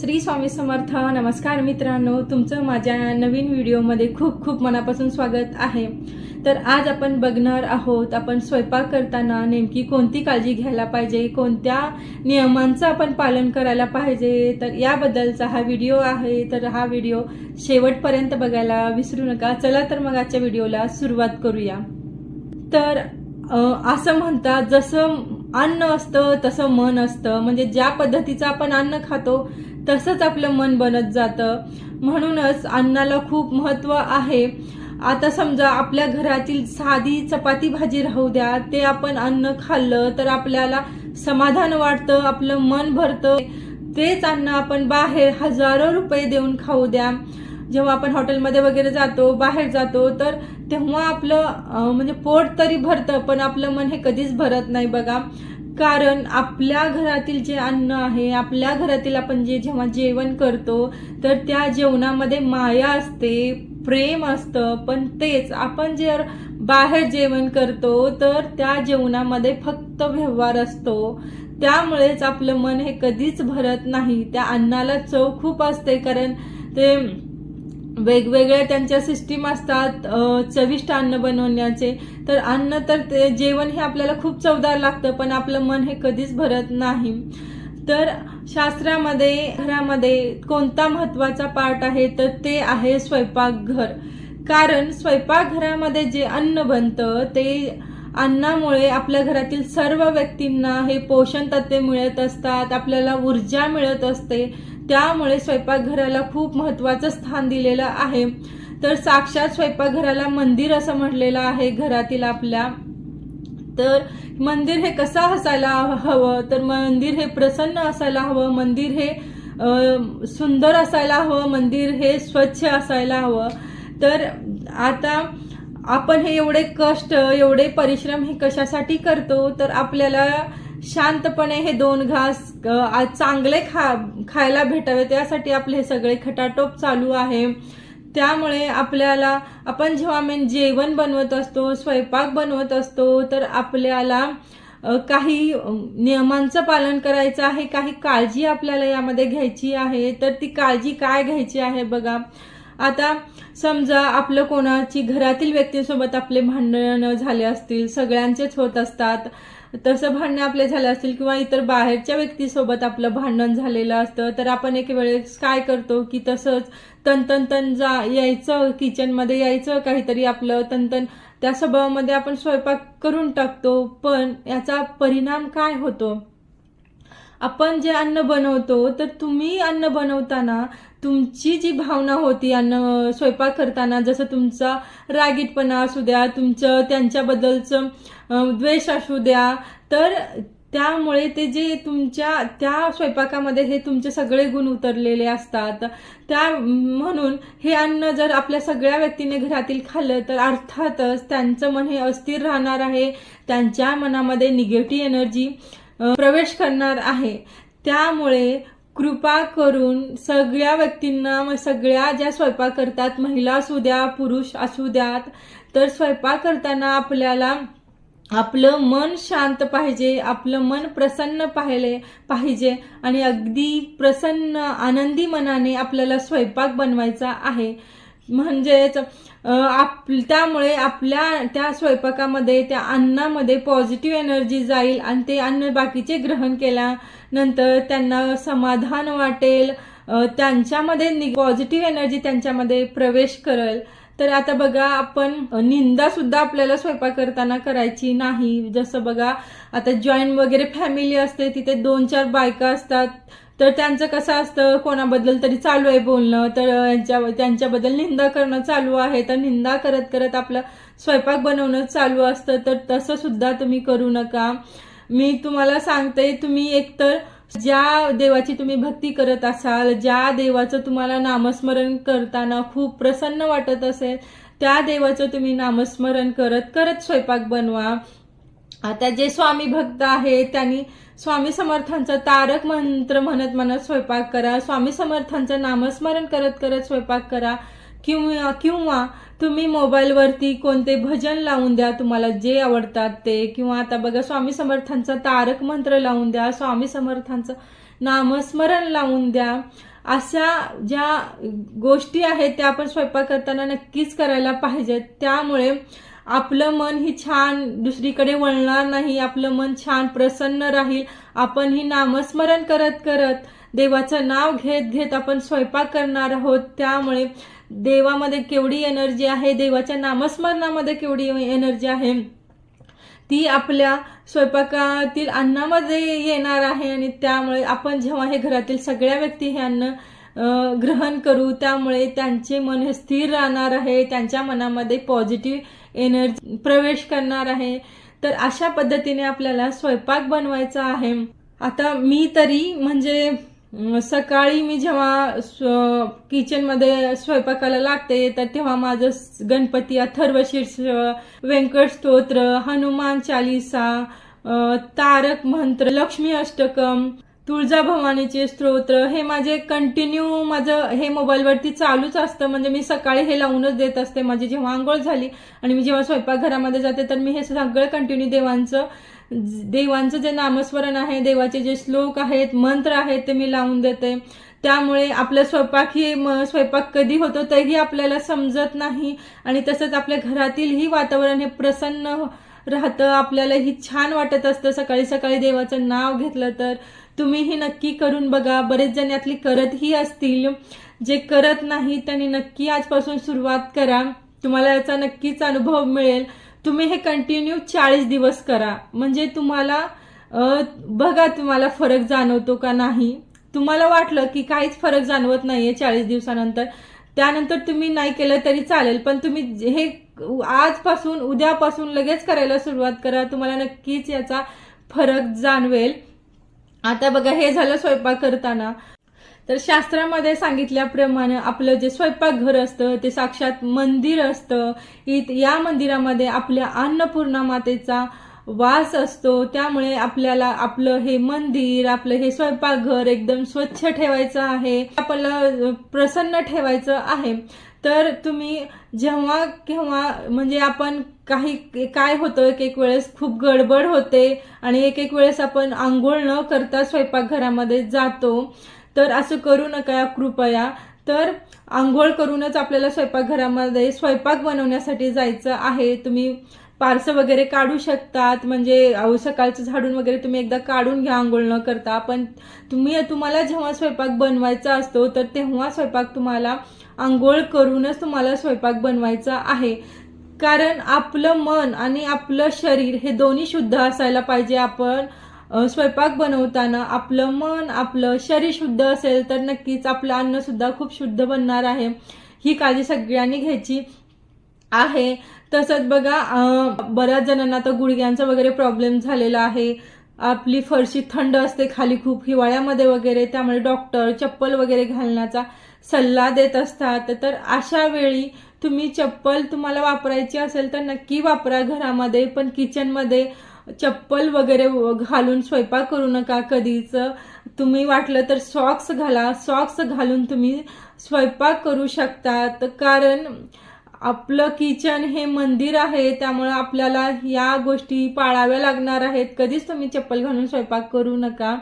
श्री स्वामी समर्थ नमस्कार मित्रांनो. तुमचं माझ्या नवीन व्हिडिओमध्ये खूप खूप मनापासून स्वागत आहे. तर आज आपण बघणार आहोत आपण स्वयंपाक करताना नेमकी कोणती काळजी घ्यायला पाहिजे कोणत्या नियमांचं आपण पालन करायला पाहिजे तर याबद्दलचा हा व्हिडिओ आहे. तर हा व्हिडिओ शेवटपर्यंत बघायला विसरू नका. चला तर मग आजच्या व्हिडिओला सुरुवात करूया. तर असं म्हणतात जसं अन्न असतं तसं मन असतं. म्हणजे ज्या पद्धतीचं आपण अन्न खातो तसंच आपलं मन बनत जातं. म्हणूनच अन्नाला खूप महत्त्व आहे. आता समजा आपल्या घरातील साधी चपाती भाजी राहू द्या ते आपण अन्न खाल्लं तर आपल्याला समाधान वाटतं आपलं मन भरतं. तेच अन्न आपण बाहेर हजारो रुपये देऊन खाऊ द्या. जेव्हा आपण हॉटेलमध्ये वगैरे जातो बाहेर जातो तर तेव्हा आपलं म्हणजे पोट तरी भरतं पण आपलं मन हे कधीच भरत नाही बघा. कारण आपल्या घरातील जे अन्न आहे आपल्या घरातील आपण जे जेव्हा जेवण करतो तर त्या जेवणामध्ये माया असते प्रेम असतं. पण तेच आपण जर बाहेर जेवण करतो तर त्या जेवणामध्ये फक्त व्यवहार असतो. त्यामुळेच आपलं मन हे कधीच भरत नाही. त्या अन्नाला चव खूप असते कारण ते वेगवेगळ्या त्यांच्या सिस्टीम असतात चविष्ट अन्न बनवण्याचे. तर अन्न तर ते जेवण हे आपल्याला खूप चवदार लागतं पण आपलं मन हे कधीच भरत नाही. तर शास्त्रामध्ये घरामध्ये कोणता महत्त्वाचा पार्ट आहे तर ते आहे स्वयंपाकघर. कारण स्वयंपाकघरामध्ये जे अन्न बनतं ते अन्नामुळे आपल्या घरातील सर्व व्यक्तींना हे पोषण तत्वे मिळत असतात आपल्याला ऊर्जा मिळत असते. त्यामुळे स्वयंपाकघराला खूप महत्वाचं स्थान दिलेलं आहे. तर साक्षात स्वयंपाकघराला मंदिर असं म्हटलेलं आहे घरातील आपल्या. तर मंदिर हे कसं असायला हवं? तर मंदिर हे प्रसन्न असायला हवं मंदिर हे सुंदर असायला हवं मंदिर हे स्वच्छ असायला हवं. तर आता आपण हे एवढे कष्ट एवढे परिश्रम हे कशासाठी करतो? तर आपल्याला शांतपणे हे दोन घास आज चांगले खा खायला भेटावे. त्यासाठी आपले हे सगळे खटाटोप चालू आहे. त्यामुळे आपल्याला आपण जेव्हा मेन जेवण बनवत असतो स्वयंपाक बनवत असतो तर आपल्याला काही नियमांचं पालन करायचं आहे. काही काळजी आपल्याला यामध्ये घ्यायची आहे. तर ती काळजी काय घ्यायची आहे बघा. आता समजा आपलं कोणाची घरातील व्यक्तीसोबत आपले भांडण झाले असतील सगळ्यांचेच होत असतात तसं भांडणं आपले झाले असतील किंवा इतर बाहेरच्या व्यक्तीसोबत आपलं भांडण झालेलं असतं तर आपण एक वेळेस काय करतो की तसंच तन तन जा यायचं किचनमध्ये यायचं काहीतरी आपलं तन तन त्या स्वभावामध्ये आपण स्वयंपाक करून टाकतो पण याचा परिणाम काय होतो? आपण जे अन्न बनवतो तर तुम्ही अन्न बनवताना तुमची जी भावना होती अन्न स्वयंपाक करताना जसं तुमचा रागीटपणा असू द्या तुमचं त्यांच्याबद्दलचं द्वेष असू द्या तर त्यामुळे ते जे तुमच्या त्या स्वयंपाकामध्ये हे तुमचे सगळे गुण उतरलेले असतात. त्या म्हणून हे अन्न जर आपल्या सगळ्या व्यक्तीने घरातील खाल्लं तर अर्थातच त्यांचं मन हे अस्थिर राहणार आहे. त्यांच्या मनामध्ये निगेटिव्ह एनर्जी प्रवेश करणार आहे. त्यामुळे कृपा करून सगळ्या व्यक्तींना मग सगळ्या ज्या स्वयंपाक करतात महिला असू द्या पुरुष असू द्यात तर स्वयंपाक करताना आपल्याला आपलं मन शांत पाहिजे आपलं मन प्रसन्न पाहिले पाहिजे आणि अगदी प्रसन्न आनंदी मनाने आपल्याला स्वयंपाक बनवायचा आहे. म्हणजेच आप त्यामुळे आपल्या त्या स्वयंपाकामध्ये त्या अन्नामध्ये पॉझिटिव्ह एनर्जी जाईल आणि ते अन्न बाकीचे ग्रहण नंतर त्यांना समाधान वाटेल त्यांच्यामध्ये पॉझिटिव्ह एनर्जी त्यांच्यामध्ये प्रवेश करेल. तर आता बघा आपण निंदा सुद्धा आपल्याला स्वयंपाक करताना करायची नाही. जसं बघा आता जॉईंट वगैरे फॅमिली असते तिथे दोन चार बायका असतात. तर त्यांचं कसं असतं कोणाबद्दल तरी चालू आहे बोलणं. तर यांच्या त्यांच्याबद्दल निंदा करणं चालू आहे. तर निंदा करत करत आपलं स्वयंपाक बनवणं चालू असतं. तर तसं सुद्धा तुम्ही करू नका. मी तुम्हाला सांगते तुम्ही एकतर ज्या देवाची तुम्ही भक्ती करत असाल ज्या देवाचं तुम्हाला नामस्मरण करताना खूप प्रसन्न वाटत असेल त्या देवाचं तुम्ही नामस्मरण करत करत स्वयंपाक बनवा. आता जे स्वामी भक्त आहेत त्यांनी स्वामी समर्थांचं तारक मंत्र म्हणत म्हणत स्वयंपाक करा स्वामी समर्थांचं नामस्मरण करत करत स्वयंपाक करा. किंवा किंवा तुम्ही मोबाईलवरती कोणते भजन लावून द्या तुम्हाला जे आवडतात ते. किंवा आता बघा स्वामी समर्थांचा तारक मंत्र लावून द्या स्वामी समर्थांचं नामस्मरण लावून द्या. अशा ज्या गोष्टी आहेत त्या आपण स्वयंपाक करताना नक्कीच करायला पाहिजेत. त्यामुळे आपलं मन ही छान दुसरीकडे वळणार नाही आपलं मन छान प्रसन्न राहील. आपण ही नामस्मरण करत करत देवाचं नाव घेत घेत आपण स्वयंपाक करणार आहोत. त्यामुळे देवामध्ये केवढी एनर्जी आहे देवाच्या नामस्मरणामध्ये केवढी एनर्जी आहे ती आपल्या स्वयंपाकातील अन्नामध्ये येणार आहे आणि त्यामुळे आपण जेव्हा हे घरातील सगळ्या व्यक्ती हे अन्न ग्रहण करू त्यामुळे त्यांचे मन हे स्थिर राहणार आहे त्यांच्या मनामध्ये पॉझिटिव्ह एनर्जी प्रवेश करणार आहे. तर अशा पद्धतीने आपल्याला स्वयंपाक बनवायचा आहे. आता मी तरी म्हणजे सकाळी मी जेव्हा स्व- किचनमध्ये स्वयंपाकाला लागते तर तेव्हा माझं गणपती अथर्वशीर्ष व्यंकट स्तोत्र हनुमान चालिसा तारक मंत्र लक्ष्मी अष्टकम तुळजा भवानीचे स्तोत्र हे माझे कंटिन्यू माझं हे मोबाईलवरती चालूच असतं. म्हणजे मी सकाळी हे लावूनच देत असते. माझी जेव्हा आंघोळ झाली आणि मी जेव्हा स्वयंपाकघरामध्ये जाते तर मी हे सगळं कंटिन्यू देवांचं देवांचं जे नामस्मरण आहे देवाचे जे श्लोक आहेत मंत्र आहेत ते मी लावून देते. त्यामुळे आपलं स्वयंपाक ही म- स्वयंपाक कधी होतो तेही आपल्याला समजत नाही. आणि तसंच आपल्या घरातीलही वातावरण हे प्रसन्न राहतं. आपल्याला ही छान वाटत असतं. सकाळी सकाळी देवाचं नाव घेतलं तर तुम्हीही नक्की करून बघा. बरेच जण यातली करतही असतील. जे करत नाही त्यांनी नक्की आजपासून सुरुवात करा. तुम्हाला याचा नक्कीच अनुभव मिळेल. तुम्ही हे कंटिन्यू चाळीस दिवस करा. म्हणजे तुम्हाला बघा तुम्हाला फरक जाणवतो का नाही. तुम्हाला वाटलं की काहीच फरक जाणवत नाहीये चाळीस दिवसानंतर. त्यानंतर तुम्ही नाही केलं तरी चालेल पण तुम्ही हे आजपासून उद्यापासून लगेच करायला सुरुवात करा. तुम्हाला नक्कीच याचा फरक जाणवेल. आता बघा हे झालं स्वयंपाक करताना. तर शास्त्रामध्ये सांगितल्याप्रमाणे आपलं जे स्वयंपाकघर असतं ते साक्षात मंदिर असतं. इत- या मंदिरामध्ये आपल्या अन्नपूर्णा मातेचा वास असतो. त्यामुळे आपल्याला आपलं हे मंदिर आपलं हे स्वयंपाकघर एकदम स्वच्छ ठेवायचं आहे. आपल्याला प्रसन्न ठेवायचं आहे. तर तुम्ही जेव्हा केव्हा म्हणजे आपण काही काय होतं एक एक वेळेस खूप गडबड होते आणि एक एक वेळेस आपण आंघोळ न करता स्वयंपाकघरामध्ये जातो. तर असं करू नका कृपया. तर आंघोळ करूनच आपल्याला स्वयंपाकघरामध्ये स्वयंपाक बनवण्यासाठी जायचं आहे. तुम्ही पारसं वगैरे काढू शकतात. म्हणजे अहो, सकाळचं झाडून वगैरे तुम्ही एकदा काढून घ्या आंघोळ न करता. पण तुम्ही तुम्हाला जेव्हा स्वयंपाक बनवायचा असतो तर तेव्हा स्वयंपाक तुम्हाला आंघोळ करूनच तुम्हाला स्वयंपाक बनवायचा आहे. कारण आपलं मन आणि आपलं शरीर हे दोन्ही शुद्ध असायला पाहिजे. आपण स्वयंपाक बनवताना आपलं मन आपलं शरीर शुद्ध असेल तर नक्कीच आपलं अन्नसुद्धा खूप शुद्ध बनणार आहे. ही काळजी सगळ्यांनी घ्यायची आहे. तसंच बघा बऱ्याच जणांना तर गुडघ्यांचा वगैरे प्रॉब्लेम झालेला आहे. आपली फरशी थंड असते खाली खूप हिवाळ्यामध्ये वगैरे त्यामुळे डॉक्टर चप्पल वगैरे घालण्याचा सल्ला देत असतात. तर अशा वेळी तुम्ही चप्पल तुम्हाला वापरायची असेल तर नक्की वापरा घरामध्ये पण किचनमध्ये चप्पल वगैरे घालून स्वयंपाक करू नका कधीच. तुम्ही वाटलं तर सॉक्स घाला. सॉक्स घालून तुम्ही स्वयंपाक करू शकतात. कारण आपलं किचन हे मंदिर आहे त्यामुळे आपल्याला या गोष्टी पाळाव्या लागणार आहेत. कधीच तुम्ही चप्पल घालून स्वयंपाक करू नका.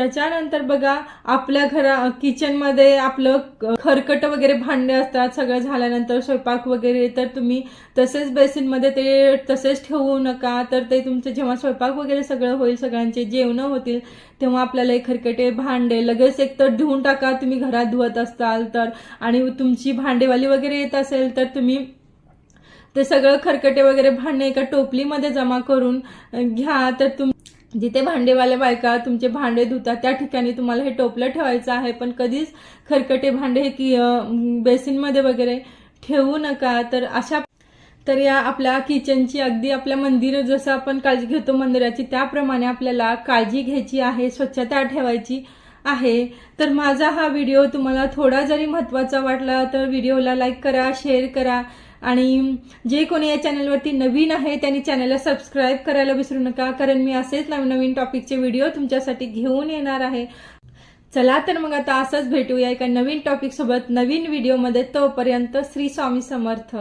त्याच्यानंतर बघा आपल्या घरा किचनमध्ये आपलं खरकट वगैरे भांडे असतात सगळं झाल्यानंतर स्वयंपाक वगैरे तर तुम्ही तसेच बेसिनमध्ये ते तसेच ठेवू नका. तर ते तुमचं जेव्हा स्वयंपाक वगैरे सगळं होईल सगळ्यांचे जेवणं होतील तेव्हा आपल्याला हे खरकटे भांडे लगेच एक तर धुवून टाका. तुम्ही घरात धुवत असताल तर आणि तुमची भांडेवाली वगैरे येत असेल तर तुम्ही ते सगळं खरकटे वगैरे भांडे एका टोपलीमध्ये जमा करून घ्या. तर तुम जिथे भांडेवाल्या बायका तुमचे भांडे धुतात त्या ठिकाणी तुम्हाला हे टोपलं ठेवायचं आहे. पण कधीच खरकटे भांडे हे की बेसिनमध्ये वगैरे ठेवू नका. तर अशा तर या आपल्या किचनची अगदी आपल्या मंदिर जसं आपण काळजी घेतो मंदिराची त्याप्रमाणे आपल्याला काळजी घ्यायची आहे स्वच्छता ठेवायची आहे. तर माझा हा व्हिडिओ तुम्हाला थोडा जरी महत्त्वाचा वाटला तर व्हिडिओला लाईक करा शेअर करा. आणि जे कोणी या चॅनलवरती नवीन आहे त्यांनी चॅनलला सबस्क्राईब करायला विसरू नका कारण मी असेच नवीन नवीन टॉपिकचे व्हिडिओ तुमच्यासाठी घेऊन येणार आहे. चला तर मग आता असंच भेटूया एका नवीन टॉपिकसोबत नवीन व्हिडिओमध्ये तोपर्यंत श्री स्वामी समर्थ.